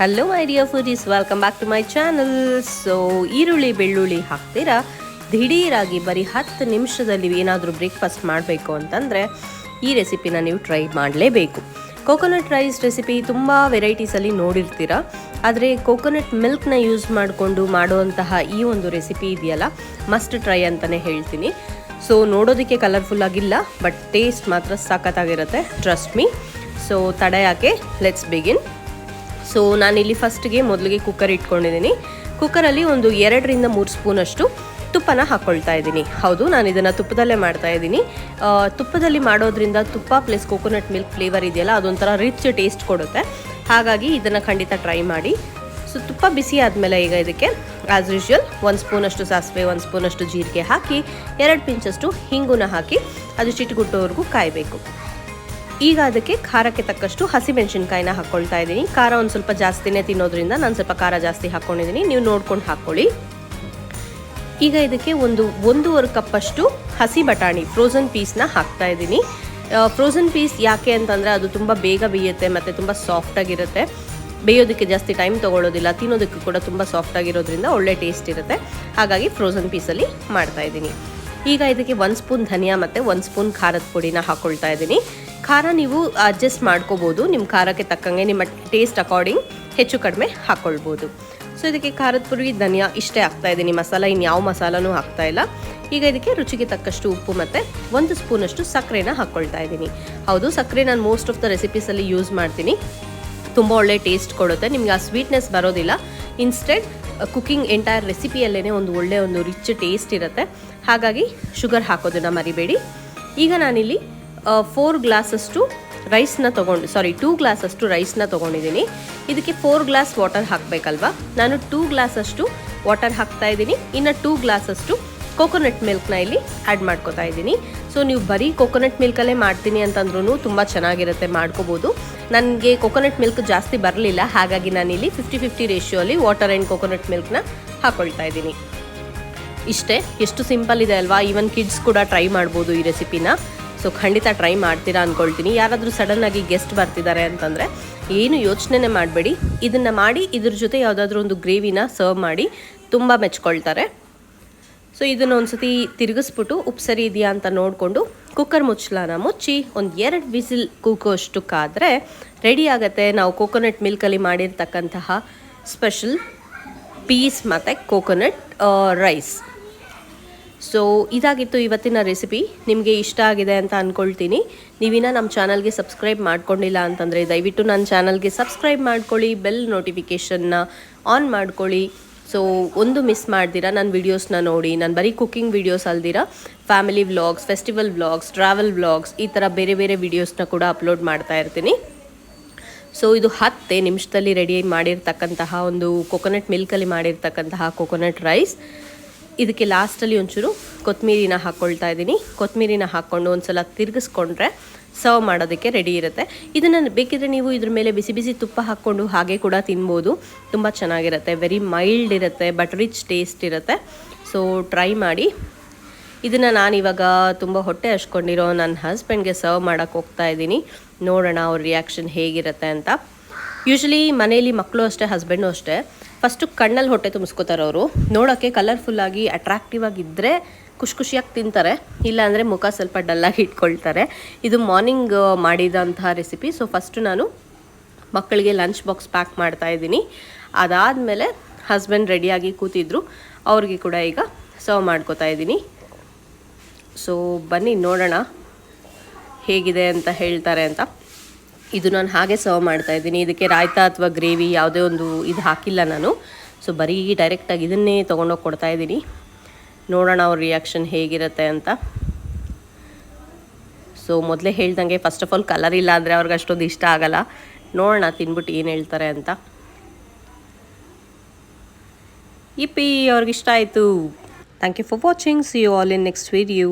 Hello my dear foodies welcome back to my channel so ಈರುಳ್ಳಿ, ಬೆಳ್ಳುಳ್ಳಿ ಹಾಕ್ತೀರಾ? ದಿಢೀರಾಗಿ ಬರೀ ಹತ್ತು ನಿಮಿಷದಲ್ಲಿ ಏನಾದರೂ ಬ್ರೇಕ್ಫಾಸ್ಟ್ ಮಾಡಬೇಕು ಅಂತಂದರೆ ಈ ರೆಸಿಪಿನ ನೀವು ಟ್ರೈ ಮಾಡಲೇಬೇಕು. ಕೋಕೋನಟ್ ರೈಸ್ ರೆಸಿಪಿ ತುಂಬ ವೆರೈಟೀಸಲ್ಲಿ ನೋಡಿರ್ತೀರ? ಆದರೆ ಕೋಕೋನಟ್ ಮಿಲ್ಕ್ನ ಯೂಸ್ ಮಾಡಿಕೊಂಡು ಮಾಡುವಂತಹ ಈ ಒಂದು ರೆಸಿಪಿ ಇದೆಯಲ್ಲ? ಮಸ್ಟ್ ಟ್ರೈ ಅಂತಲೇ ಹೇಳ್ತೀನಿ. ಸೊ ನೋಡೋದಕ್ಕೆ ಕಲರ್ಫುಲ್ ಆಗಿಲ್ಲ ಬಟ್ ಟೇಸ್ಟ್ ಮಾತ್ರ ಸಖತ್ತಾಗಿರುತ್ತೆ ಟ್ರಸ್ಟ್ ಮೀ ಸೊ ತಡ ಯಾಕೆ? ಲೆಟ್ಸ್ ಬಿಗಿನ್ ಸೊ ನಾನಿಲ್ಲಿ ಫಸ್ಟ್ಗೆ ಮೊದಲಿಗೆ ಕುಕ್ಕರ್ ಇಟ್ಕೊಂಡಿದ್ದೀನಿ. ಕುಕ್ಕರಲ್ಲಿ ಒಂದು ಎರಡರಿಂದ ಮೂರು ಸ್ಪೂನಷ್ಟು ತುಪ್ಪನ ಹಾಕ್ಕೊಳ್ತಾ ಇದ್ದೀನಿ. ಹೌದು ನಾನು ಇದನ್ನು ತುಪ್ಪದಲ್ಲೇ ಮಾಡ್ತಾ ಇದ್ದೀನಿ. ತುಪ್ಪದಲ್ಲಿ ಮಾಡೋದ್ರಿಂದ ತುಪ್ಪ ಪ್ಲಸ್ ಕೋಕೋನಟ್ ಮಿಲ್ಕ್ ಫ್ಲೇವರ್ ಇದೆಯಲ್ಲ, ಅದೊಂಥರ ರಿಚ್ ಟೇಸ್ಟ್ ಕೊಡುತ್ತೆ. ಹಾಗಾಗಿ ಇದನ್ನು ಖಂಡಿತ ಟ್ರೈ ಮಾಡಿ. ಸೊ ತುಪ್ಪ ಬಿಸಿ ಆದಮೇಲೆ ಈಗ ಇದಕ್ಕೆ ಆ್ಯಸ್ ಯೂಶ್ವಲ್ ಒಂದು ಸ್ಪೂನಷ್ಟು ಸಾಸಿವೆ, ಒಂದು ಸ್ಪೂನಷ್ಟು ಜೀರಿಗೆ ಹಾಕಿ, ಎರಡು ಪಿಂಚಷ್ಟು ಹಿಂಗುನ ಹಾಕಿ, ಅದು ಚಿಟುಗುಟ್ಟೋವರೆಗೂ ಕಾಯಬೇಕು. ಈಗ ಅದಕ್ಕೆ ಖಾರಕ್ಕೆ ತಕ್ಕಷ್ಟು ಹಸಿಮೆಣಸಿನ್ಕಾಯಿನ ಹಾಕ್ಕೊಳ್ತಾ ಇದ್ದೀನಿ. ಖಾರ ಒಂದು ಸ್ವಲ್ಪ ಜಾಸ್ತಿನೇ ತಿನ್ನೋದ್ರಿಂದ ನಾನು ಸ್ವಲ್ಪ ಖಾರ ಜಾಸ್ತಿ ಹಾಕ್ಕೊಂಡಿದ್ದೀನಿ ನೀವು ನೋಡ್ಕೊಂಡು ಹಾಕ್ಕೊಳ್ಳಿ ಈಗ ಇದಕ್ಕೆ ಒಂದು ಒಂದೂವರೆ ಕಪ್ಪಷ್ಟು ಹಸಿ ಬಟಾಣಿ ಫ್ರೋಝನ್ ಪೀಸ್ನ ಹಾಕ್ತಾ ಇದ್ದೀನಿ. ಫ್ರೋಝನ್ ಪೀಸ್ ಯಾಕೆ ಅಂತಂದರೆ ಅದು ತುಂಬ ಬೇಗ ಬೇಯುತ್ತೆ ಮತ್ತು ತುಂಬ ಸಾಫ್ಟಾಗಿರುತ್ತೆ ಬೇಯೋದಕ್ಕೆ ಜಾಸ್ತಿ ಟೈಮ್ ತೊಗೊಳ್ಳೋದಿಲ್ಲ, ತಿನ್ನೋದಕ್ಕೂ ಕೂಡ ತುಂಬ ಸಾಫ್ಟಾಗಿರೋದ್ರಿಂದ ಒಳ್ಳೆ ಟೇಸ್ಟ್ ಇರುತ್ತೆ. ಹಾಗಾಗಿ ಫ್ರೋಝನ್ ಪೀಸಲ್ಲಿ ಮಾಡ್ತಾ ಇದ್ದೀನಿ. ಈಗ ಇದಕ್ಕೆ ಒಂದು ಸ್ಪೂನ್ ಧನಿಯಾ ಮತ್ತು ಒಂದು ಸ್ಪೂನ್ ಖಾರದ ಪುಡಿನ ಹಾಕ್ಕೊಳ್ತಾ ಇದ್ದೀನಿ. ಖಾರ ನೀವು ಅಡ್ಜಸ್ಟ್ ಮಾಡ್ಕೋಬೋದು. ನಿಮ್ಮ ಖಾರಕ್ಕೆ ತಕ್ಕಂಗೆ ನಿಮ್ಮ ಟೇಸ್ಟ್ ಅಕಾರ್ಡಿಂಗ್ ಹೆಚ್ಚು ಕಡಿಮೆ ಹಾಕ್ಕೊಳ್ಬೋದು ಸೊ ಇದಕ್ಕೆ ಖಾರದ ಪುರಿ ಧನಿಯಾ ಇಷ್ಟೇ ಹಾಕ್ತಾ ಇದ್ದೀನಿ. ಮಸಾಲ ಇನ್ಯಾವ ಮಸಾಲನೂ ಹಾಕ್ತಾ ಇಲ್ಲ. ಈಗ ಇದಕ್ಕೆ ರುಚಿಗೆ ತಕ್ಕಷ್ಟು ಉಪ್ಪು ಮತ್ತು ಒಂದು ಸ್ಪೂನಷ್ಟು ಸಕ್ಕರೆನ ಹಾಕ್ಕೊಳ್ತಾ ಇದ್ದೀನಿ. ಹೌದು, ಸಕ್ಕರೆ ನಾನು ಮೋಸ್ಟ್ ಆಫ್ ದ ರೆಸಿಪೀಸಲ್ಲಿ ಯೂಸ್ ಮಾಡ್ತೀನಿ. ತುಂಬ ಒಳ್ಳೆ ಟೇಸ್ಟ್ ಕೊಡುತ್ತೆ. ನಿಮ್ಗೆ ಆ ಸ್ವೀಟ್ನೆಸ್ ಬರೋದಿಲ್ಲ. ಇನ್ಸ್ಟೆಡ್ ಕುಕ್ಕಿಂಗ್ ಎಂಟೈರ್ ರೆಸಿಪಿಯಲ್ಲೇ ಒಂದು ಒಳ್ಳೆಯ ಒಂದು ರಿಚ್ ಟೇಸ್ಟ್ ಇರುತ್ತೆ. ಹಾಗಾಗಿ ಶುಗರ್ ಹಾಕೋದನ್ನು ಮರಿಬೇಡಿ. ಈಗ ನಾನಿಲ್ಲಿ ಫೋರ್ ಗ್ಲಾಸಷ್ಟು ರೈಸ್ನ ತೊಗೊಂಡು ಸಾರಿ ಟೂ ಗ್ಲಾಸಷ್ಟು ರೈಸ್ನ ತೊಗೊಂಡಿದ್ದೀನಿ. ಇದಕ್ಕೆ ಫೋರ್ ಗ್ಲಾಸ್ ವಾಟರ್ ಹಾಕಬೇಕಲ್ವಾ? ನಾನು ಟೂ ಗ್ಲಾಸಷ್ಟು ವಾಟರ್ ಹಾಕ್ತಾ ಇದ್ದೀನಿ. ಇನ್ನು ಟೂ ಗ್ಲಾಸಷ್ಟು ಕೋಕೋನಟ್ ಮಿಲ್ಕ್ನ ಇಲ್ಲಿ ಆ್ಯಡ್ ಮಾಡ್ಕೋತಾ ಇದ್ದೀನಿ. ಸೊ ನೀವು ಬರೀ ಕೋಕೋನಟ್ ಮಿಲ್ಕಲ್ಲೇ ಮಾಡ್ತೀನಿ ಅಂತಂದ್ರೂ ತುಂಬ ಚೆನ್ನಾಗಿರುತ್ತೆ ಮಾಡ್ಕೋಬೋದು. ನನಗೆ ಕೋಕೋನಟ್ ಮಿಲ್ಕ್ ಜಾಸ್ತಿ ಬರಲಿಲ್ಲ. ಹಾಗಾಗಿ ನಾನು ಇಲ್ಲಿ ಫಿಫ್ಟಿ ಫಿಫ್ಟಿ ರೇಷಿಯೋಲಿ ವಾಟರ್ ಆ್ಯಂಡ್ ಕೋಕೋನಟ್ ಮಿಲ್ಕ್ನ ಹಾಕ್ಕೊಳ್ತಾ ಇದ್ದೀನಿ. ಇಷ್ಟೇ, ಎಷ್ಟು ಸಿಂಪಲ್ ಇದೆ ಅಲ್ವಾ? ಈವನ್ ಕಿಡ್ಸ್ ಕೂಡ ಟ್ರೈ ಮಾಡ್ಬೋದು ಈ ರೆಸಿಪಿನ ಸೊ ಖಂಡಿತ ಟ್ರೈ ಮಾಡ್ತೀರಾ ಅಂದ್ಕೊಳ್ತೀನಿ ಯಾರಾದರೂ ಸಡನ್ನಾಗಿ ಗೆಸ್ಟ್ ಬರ್ತಿದ್ದಾರೆ ಅಂತಂದರೆ ಏನು ಯೋಚನೆ ಮಾಡಬೇಡಿ. ಇದನ್ನು ಮಾಡಿ, ಇದ್ರ ಜೊತೆ ಯಾವುದಾದ್ರೂ ಒಂದು ಗ್ರೇವಿನ ಸರ್ವ್ ಮಾಡಿ ತುಂಬ ಮೆಚ್ಕೊಳ್ತಾರೆ. ಸೊ ಇದನ್ನು ಒಂದ್ಸತಿ ತಿರುಗಿಸ್ಬಿಟ್ಟು ಉಪ್ಪು ಸರಿ ಇದೆಯಾ ಅಂತ ನೋಡಿಕೊಂಡು ಕುಕ್ಕರ್ ಮುಚ್ಚಳನ ಮುಚ್ಚಿ ಒಂದು ಎರಡು ವಿಸಿಲ್ ಕೂಗೋಷ್ಟು ಕಾದರೆ ರೆಡಿ ಆಗುತ್ತೆ. ನಾವು ಕೋಕೋನಟ್ ಮಿಲ್ಕಲ್ಲಿ ಮಾಡಿರ್ತಕ್ಕಂತಹ ಸ್ಪೆಷಲ್ ಪೀಸ್ ಮತ್ತು ಕೋಕೋನಟ್ ರೈಸ್ ಸೊ ಇದಾಗಿತ್ತು ಇವತ್ತಿನ ರೆಸಿಪಿ ನಿಮಗೆ ಇಷ್ಟ ಆಗಿದೆ ಅಂತ ಅಂದ್ಕೊಳ್ತೀನಿ ನೀವಿನ ನಮ್ಮ ಚಾನಲ್ಗೆ ಸಬ್ಸ್ಕ್ರೈಬ್ ಮಾಡ್ಕೊಂಡಿಲ್ಲ ಅಂತಂದರೆ ದಯವಿಟ್ಟು ನನ್ನ ಚಾನಲ್ಗೆ ಸಬ್ಸ್ಕ್ರೈಬ್ ಮಾಡ್ಕೊಳ್ಳಿ ಬೆಲ್ ನೋಟಿಫಿಕೇಷನ್ನ ಆನ್ ಮಾಡ್ಕೊಳ್ಳಿ. ಸೊ ಒಂದು ಮಿಸ್ ಮಾಡ್ದಿರಾ ನನ್ನ ವೀಡಿಯೋಸ್ನ ನೋಡಿ, ನಾನು ಬರೀ cooking videos ಅಲ್ದಿರ family vlogs festival vlogs travel vlogs ಈ ಥರ ಬೇರೆ ಬೇರೆ ವೀಡಿಯೋಸ್ನ ಕೂಡ ಅಪ್ಲೋಡ್ ಮಾಡ್ತಾ ಇರ್ತೀನಿ. ಸೊ ಇದು ಹತ್ತೆ ನಿಮಿಷದಲ್ಲಿ ರೆಡಿ ಮಾಡಿರ್ತಕ್ಕಂತಹ ಒಂದು ಕೊಕೊನಟ್ ಮಿಲ್ಕಲ್ಲಿ ಮಾಡಿರ್ತಕ್ಕಂತಹ ಕೊಕೊನಟ್ ರೈಸ್ ಇದಕ್ಕೆ ಲಾಸ್ಟಲ್ಲಿ ಒಂಚೂರು ಕೊತ್ತಂಬರಿನ ಹಾಕ್ಕೊಳ್ತಾ ಇದ್ದೀನಿ. ಕೊತ್ತಂಬರಿನ ಹಾಕ್ಕೊಂಡು ಒಂದ್ಸಲ ತಿರುಗಿಸ್ಕೊಂಡ್ರೆ ಸರ್ವ್ ಮಾಡೋದಕ್ಕೆ ರೆಡಿ ಇರುತ್ತೆ. ಇದನ್ನು ಬೇಕಿದ್ರೆ ನೀವು ಇದ್ರ ಮೇಲೆ ಬಿಸಿ ಬಿಸಿ ತುಪ್ಪ ಹಾಕ್ಕೊಂಡು ಹಾಗೆ ಕೂಡ ತಿನ್ಬೋದು. ತುಂಬ ಚೆನ್ನಾಗಿರುತ್ತೆ. ವೆರಿ ಮೈಲ್ಡ್ ಇರುತ್ತೆ ಬಟ್ ರಿಚ್ ಟೇಸ್ಟ್ ಇರುತ್ತೆ. ಸೊ ಟ್ರೈ ಮಾಡಿ. ಇದನ್ನು ನಾನಿವಾಗ ತುಂಬ ಹೊಟ್ಟೆ ಹಚ್ಕೊಂಡಿರೋ ನನ್ನ ಹಸ್ಬೆಂಡ್ಗೆ ಸರ್ವ್ ಮಾಡೋಕ್ಕೆ ಹೋಗ್ತಾ ಇದ್ದೀನಿ. ನೋಡೋಣ ಅವ್ರ ರಿಯಾಕ್ಷನ್ ಹೇಗಿರುತ್ತೆ ಅಂತ. ಯೂಶ್ವಲಿ ಮನೆಯಲ್ಲಿ ಮಕ್ಕಳು ಅಷ್ಟೇ ಹಸ್ಬೆಂಡು ಅಷ್ಟೇ ಫಸ್ಟು ಕಣ್ಣಲ್ಲಿ ಹೊಟ್ಟೆ ತುಂಬಿಸ್ಕೋತಾರೆ ಅವರು. ನೋಡೋಕ್ಕೆ ಕಲರ್ಫುಲ್ಲಾಗಿ ಅಟ್ರಾಕ್ಟಿವ್ ಆಗಿದ್ದರೆ ಖುಷಿ ಖುಷಿಯಾಗಿ ತಿಂತಾರೆ. ಇಲ್ಲಾಂದರೆ ಮುಖ ಸ್ವಲ್ಪ ಡಲ್ಲಾಗಿ ಇಟ್ಕೊಳ್ತಾರೆ. ಇದು ಮಾರ್ನಿಂಗ್ ಮಾಡಿದಂತಹ ರೆಸಿಪಿ ಸೊ ಫಸ್ಟು ನಾನು ಮಕ್ಕಳಿಗೆ ಲಂಚ್ ಬಾಕ್ಸ್ ಪ್ಯಾಕ್ ಮಾಡ್ತಾ ಇದ್ದೀನಿ. ಅದಾದಮೇಲೆ ಹಸ್ಬೆಂಡ್ ರೆಡಿಯಾಗಿ ಕೂತಿದ್ರು. ಅವ್ರಿಗೆ ಕೂಡ ಈಗ ಸರ್ವ್ ಮಾಡ್ಕೋತಾ ಇದ್ದೀನಿ. ಸೊ ಬನ್ನಿ, ನೋಡೋಣ ಹೇಗಿದೆ ಅಂತ ಹೇಳ್ತಾರೆ ಅಂತ. ಇದು ನಾನು ಹಾಗೆ ಸರ್ವ್ ಮಾಡ್ತಾ ಇದ್ದೀನಿ. ಇದಕ್ಕೆ ರಾಯ್ತಾ ಅಥವಾ ಗ್ರೇವಿ ಯಾವುದೇ ಒಂದು ಇದು ಹಾಕಿಲ್ಲ ನಾನು. ಸೊ ಬರೀ ಡೈರೆಕ್ಟಾಗಿ ಇದನ್ನೇ ತೊಗೊಂಡೋಗಿ ಕೊಡ್ತಾ ಇದ್ದೀನಿ. ನೋಡೋಣ ಅವ್ರ ರಿಯಾಕ್ಷನ್ ಹೇಗಿರುತ್ತೆ ಅಂತ. ಸೊ ಮೊದಲೇ ಹೇಳ್ದಂಗೆ ಫಸ್ಟ್ ಆಫ್ ಆಲ್ ಕಲರ್ ಇಲ್ಲ ಅಂದರೆ ಅವ್ರಿಗೆ ಅಷ್ಟೊಂದು ಇಷ್ಟ ಆಗಲ್ಲ. ನೋಡೋಣ ತಿನ್ಬಿಟ್ಟು ಏನು ಹೇಳ್ತಾರೆ ಅಂತ. ಇಪ್ಪಿ, ಅವ್ರಿಗೆ ಇಷ್ಟ ಆಯಿತು. Thank you for watching see you all in next video